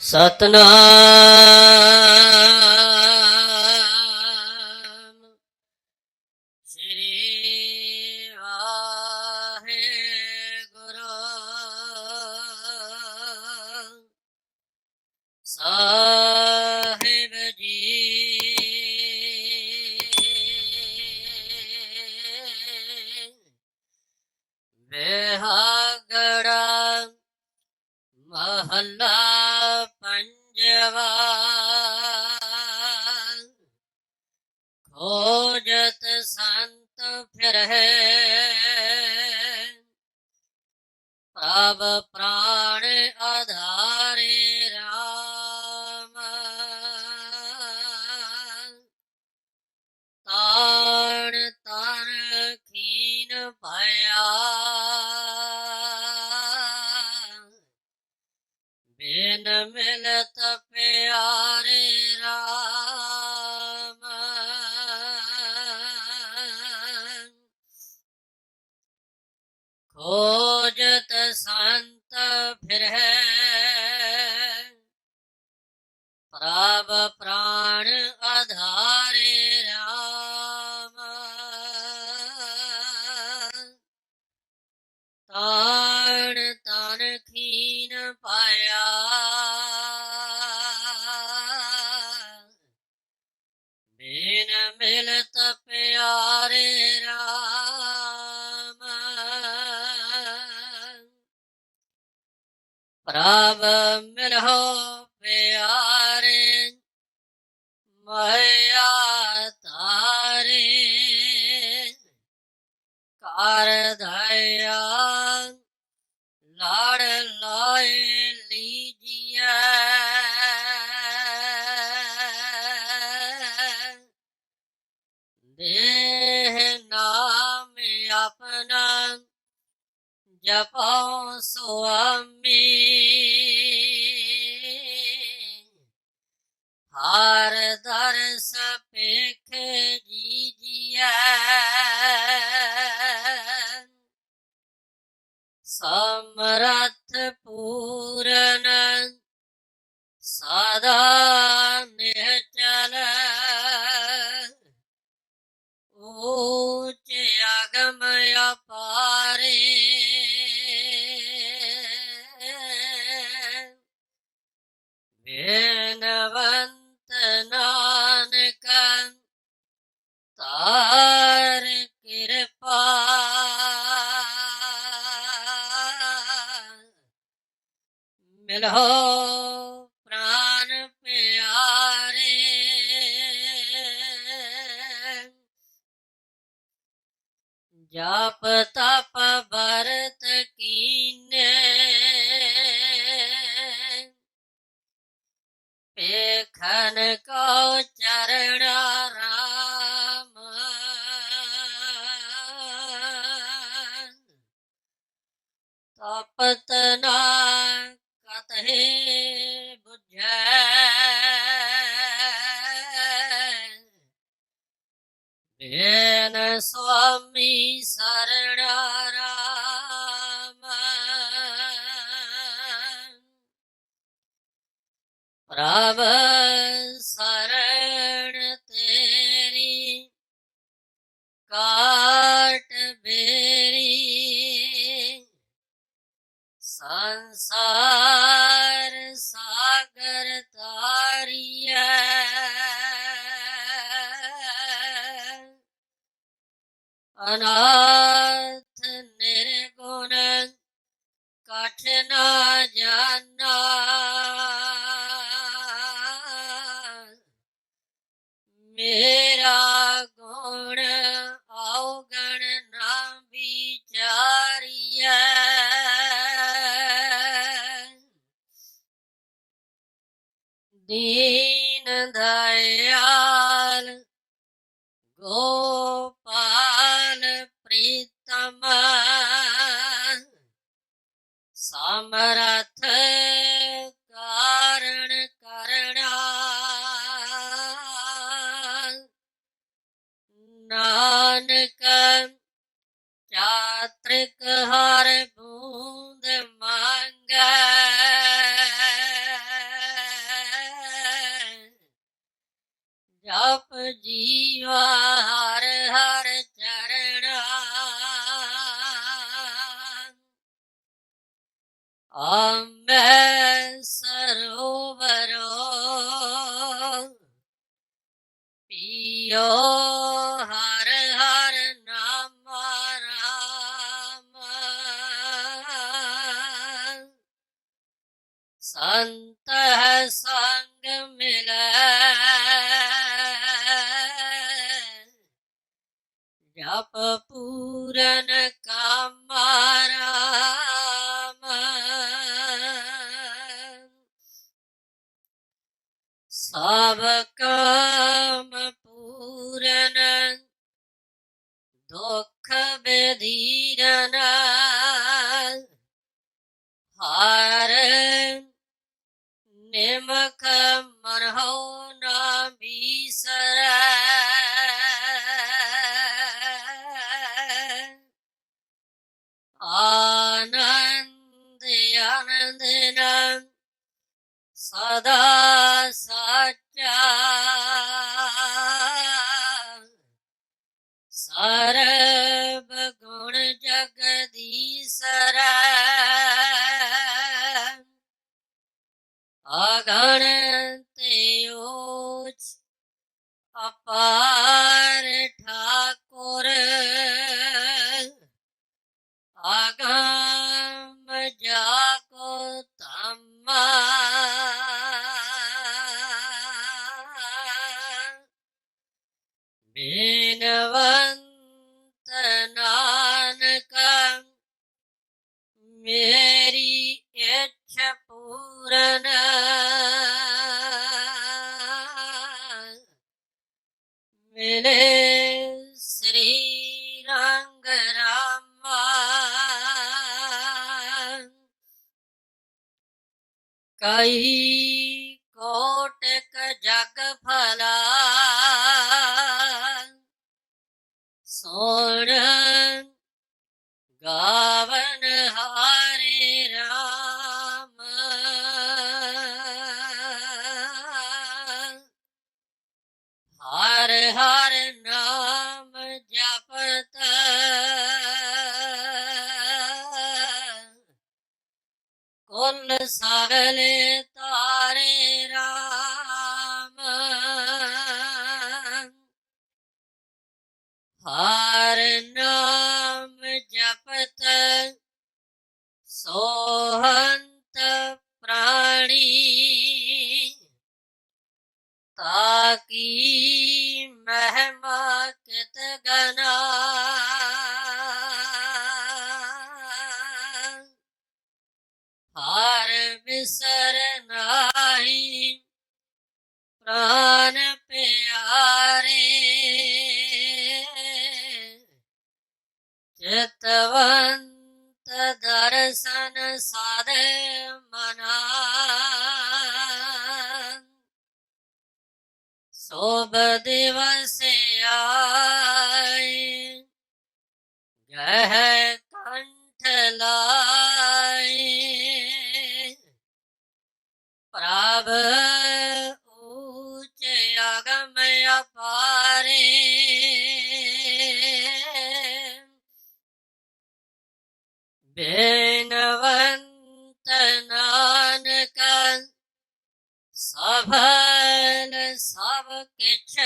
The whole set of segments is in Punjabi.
ਸਤਨਾਮ। ਸੰਤ ਫਿਰ ਹੈ ਪ੍ਰਭ ਪ੍ਰਾਣ ਆਧਾਰੇ ਰਾਮ ਤਾਣ ਤਨ ਖੀਨ ਭਇਆ ਬਿਨ ਪ੍ਰਭ ਪ੍ਰਾਣ ਆਧਾਰੇ ਰਾਮ। ਤਾਣ ਤਨ ਖੀਨ ਪਾਇਆ। ਬਿਨ ਮਿਲਤ ਪਿਆਰੇ ਰਾਮ। ਪ੍ਰਭ ਮਿਲੋ ਪਿਆਰੇ ਮਇਆ ਤਾਰੇ। ਕਰ ਦਇਆ ਲੜ ਲਾਏ ਲੀਜੀਐ। ਦੇਹ ਨਾਮ ਆਪਣਾ ਜਪੋ ਸੁਆਮੀ। ਦਰ ਦਰਸ ਜੀ ਜੀਜੀਐ ਬੇਨ ਸੁਆਮੀ ਸਰਣ ਰਾਮ ਪ੍ਰਭ ਸਰਣ ਕਠ ਨਾ ਜਾਣਾ ਮੇਰਾ ਗੁਣ ਔਗਣ ਨਾ ਵਿਚਾਰੀਐ। ਦੀਨ ਦਇਆਲ ਗੋਪਾਲ ਪ੍ਰੀਤਮ। ਸਮਰਥ ਕਾਰਣ ਕਰਣਾ ਨਾਨਕ ਚਾਤ੍ਰਿਕ ਹਰ ਬੂੰਦ ਮੰਗੈ। ਜਪ ਜੀਵਾ ਅੰਬੈ ਸਰੋਵਰੋ ਪਿਓ ਹਰ ਹਰ ਨਾਮ ਰਾਮ ਸੰਤ ਸੰਗ ਮਿਲੈ ਜਪ ਪੂਰਨ ਕਾਮ ਰਾਮ ਸਭ ਕਾਮ ਪੂਰਨ ਦੁਖ ਬਧੀਰਨ ਹਰ ਨਿਮਕ ਮਰਹੁ ਨਾ ਬੀਸਰੈ ਆਨੰਦ ਆਨੰਦ ਨੰ ਸਦਾ सर्वगुण जगदीशरा ਬੇਨਵੰਤ ਨਾਨਕ ਮੇਰੀ ਇੱਛਾ ਪੂਰਨ ਮਿਲੇ ਸ੍ਰੀ ਰੰਗ ਰਾਮਾ ਕਈ ਕੋਟਕ ਜਗ ਫਲਾ ਸੋਣ ਗਾਵਨ ਹਾਰੇ ਰਾਮ ਹਰ ਹਰ ਨਾਮ ਜਪਤ ਕੁੱਲ ਸਗਲੇ ਕੀ ਮਹਿਮਾ ਕਿਤ ਗਨਾ? ਹਰ ਬਿਸਰ ਨਾਹੀ ਪ੍ਰਾਨ ਪਿਆਰੇ। ਚਿਤਵੰਤ ਦਰਸ਼ਨ ਸਾਧ ਮਨਾ। ਸੋਭ ਦਿਵਸ ਆਏ। ਗਹਿ ਕੰਠ ਲਾਏ। ਪ੍ਰਭ ਊਚ ਅਗਮ ਅਪਾਰੇ। ਬੇਨਵੰਤ ਨਾਨਕ ਸਫਲ ਸਭ ਕਿਛ।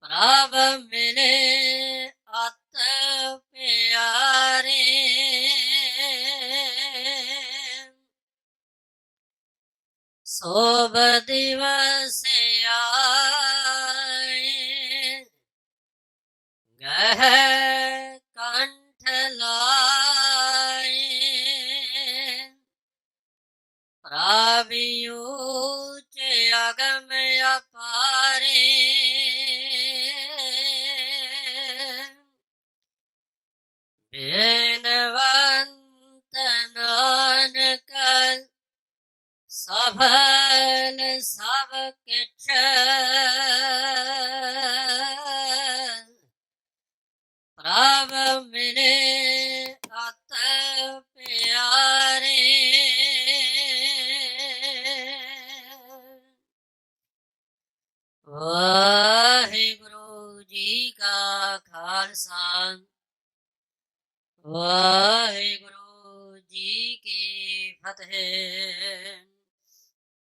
ਪ੍ਰਭ ਬੇਨਵੰਤ ਨਾਨਕ ਸਫਲ ਸਭ ਕਿਛ